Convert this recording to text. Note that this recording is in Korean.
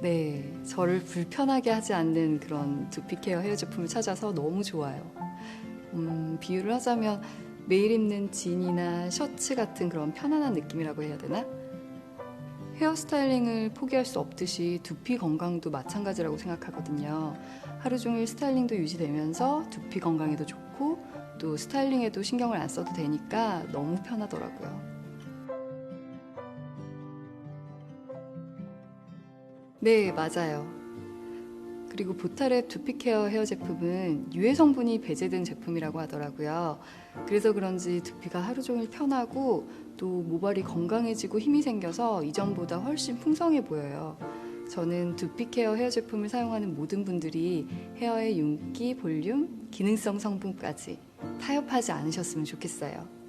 네, 저를 불편하게 하지 않는 그런 두피 케어 헤어 제품을 찾아서 너무 좋아요. 음, 비유를 하자면 매일 입는 진이나 셔츠 같은 그런 편안한 느낌이라고 해야 되나? 헤어스타일링을 포기할 수 없듯이 두피 건강도 마찬가지라고 생각하거든요. 하루 종일 스타일링도 유지되면서 두피 건강에도 좋고 또 스타일링에도 신경을 안 써도 되니까 너무 편하더라고요. 네, 맞아요. 그리고 보타랩 두피 케어 헤어 제품은 유해 성분이 배제된 제품이라고 하더라고요. 그래서 그런지 두피가 하루 종일 편하고 또 모발이 건강해지고 힘이 생겨서 이전보다 훨씬 풍성해 보여요. 저는 두피 케어 헤어 제품을 사용하는 모든 분들이 헤어의 윤기, 볼륨, 기능성 성분까지 타협하지 않으셨으면 좋겠어요.